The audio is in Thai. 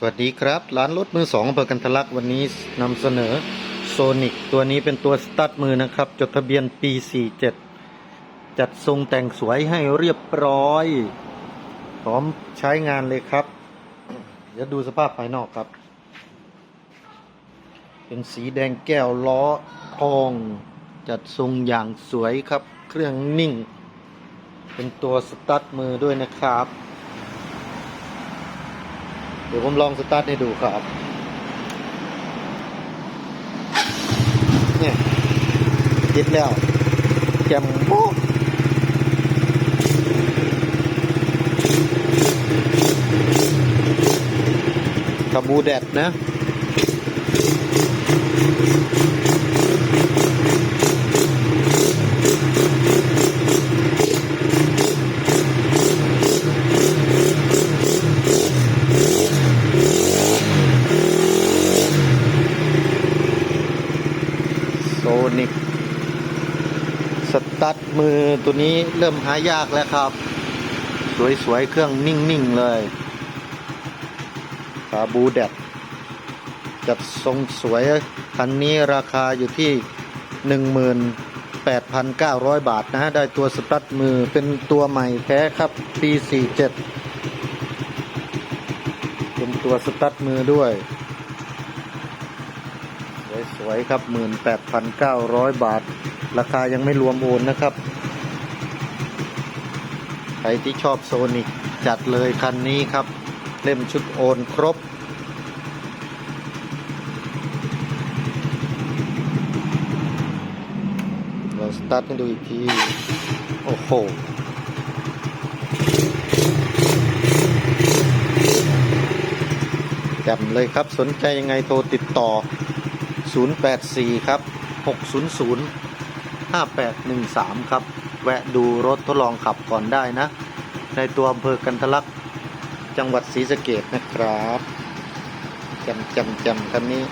สวัสดีครับ ร้านรถมือสองอำเภอกันทะลักวันนี้นำเสนอโซนิกตัวนี้เป็นตัวสตาร์ทมือนะครับ จดทะเบียนปี 47 จัดทรงแต่งสวยให้เรียบร้อย พร้อมใช้งานเลยครับ เดี๋ยวดูสภาพภายนอกครับ เป็นสีแดงแก้วล้อทอง จัดทรงอย่างสวยครับ เครื่องนิ่ง เป็นตัวสตาร์ทมือด้วยนะครับ เดี๋ยวผมลองสตาร์ทให้ดูครับเนี่ยติดแล้วแจมโบ๊ะกระบูแดดนะ นิกสตัดมือตัวนี้เริ่มหายากแล้วครับ สวยๆ เครื่องนิ่ง ๆ เลยคาบูแดดจัดทรงสวยคันนี้ราคาอยู่ที่ 18,900 บาทนะได้ตัวสตัดมือเป็นตัวใหม่แท้ครับปี47เป็นตัวสตัดมือด้วย สวยๆครับ 18,900 บาท ราคายังไม่รวมโอนนะครับ ใครที่ชอบโซนิกจัดเลยคันนี้ครับ เล่มชุดโอนครบ เราสตาร์ทให้ดูอีกที โอ้โหจำเลยครับสนใจยังไงโทรติดต่อ 084 ครับ 600 5813 ครับ แวะดูรถทดลองขับก่อนได้นะ ในตัวอำเภอกันทะลักจังหวัดศรีสะเกดนะครับจำจำจำคันนี้